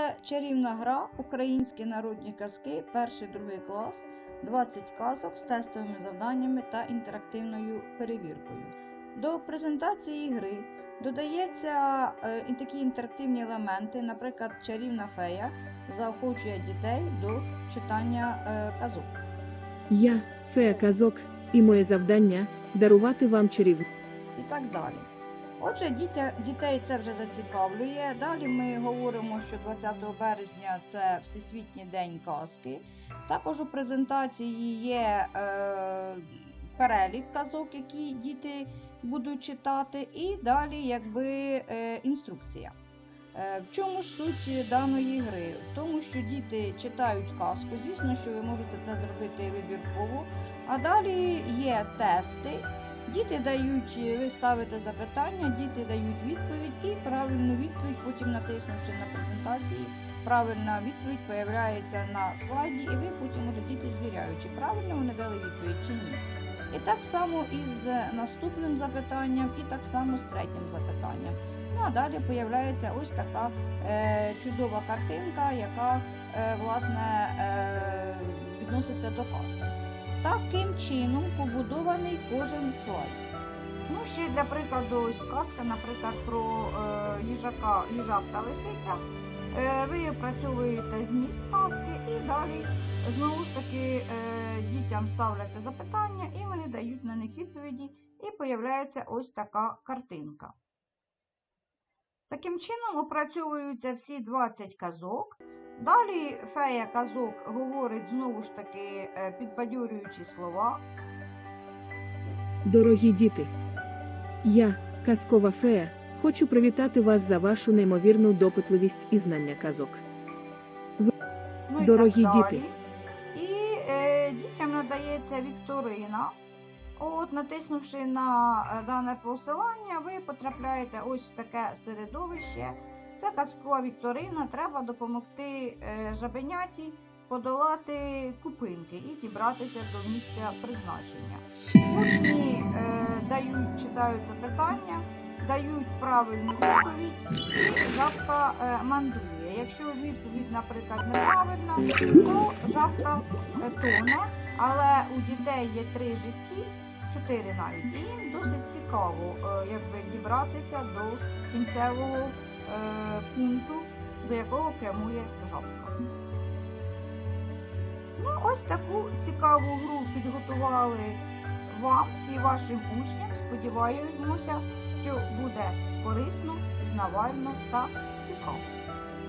Це чарівна гра, українські народні казки, перший другий клас, 20 казок з тестовими завданнями та інтерактивною перевіркою. До презентації гри додається е, такі інтерактивні елементи, наприклад, чарівна фея заохочує дітей до читання е, казок. Я фея казок, і моє завдання дарувати вам чарівну. і так далі. Отже, дітя, дітей це вже зацікавлює. Далі ми говоримо, що 20 березня це Всесвітній день казки. Також у презентації є е, перелік казок, які діти будуть читати, і далі якби е, інструкція. Е, В чому ж суть даної гри? В тому, що діти читають казку. Звісно, що ви можете це зробити вибірково. А далі є тести, Діти дають, ви ставите запитання, діти дають відповідь і правильну відповідь, потім натиснувши на презентації, правильна відповідь появляється на слайді, і ви потім уже діти звіряють, чи правильно вони дали відповідь чи ні. І так само із наступним запитанням, і так само з третім запитанням. Ну а далі появляється ось така е, чудова картинка, яка е, власне е, відноситься до казки. Таким чином побудований кожен слайд. Ну, ще для прикладу, ось казка, наприклад, про е, їжака, їжак та лисиця. Е, ви опрацьовуєте зміст казки і далі знову ж таки е, дітям ставляться запитання, і вони дають на них відповіді, і появляється ось така картинка. Таким чином опрацьовуються всі 20 казок. Далі фея казок говорить знову ж таки е, підбадьорюючі слова. Дорогі діти. Я, казкова фея, хочу привітати вас за вашу неймовірну допитливість і знання казок. Ну, і Дорогі діти. І е, дітям надається вікторина. От, натиснувши на е, дане посилання, ви потрапляєте ось в таке середовище. Це казкова вікторина. Треба допомогти е, жабеняті подолати купинки і дібратися до місця призначення. Учні е, дають, читають запитання, дають правильну відповідь, жабка е, мандрує. Якщо ж відповідь, наприклад, неправильна, то жабка е, тоне, але у дітей є три житті, чотири навіть, і їм досить цікаво е, якби, дібратися до кінцевого е, пункту, до якого прямує жабка. Ну, ось таку цікаву гру підготували вам і вашим учням. Сподіваємося, що буде корисно, пізнавально та цікаво.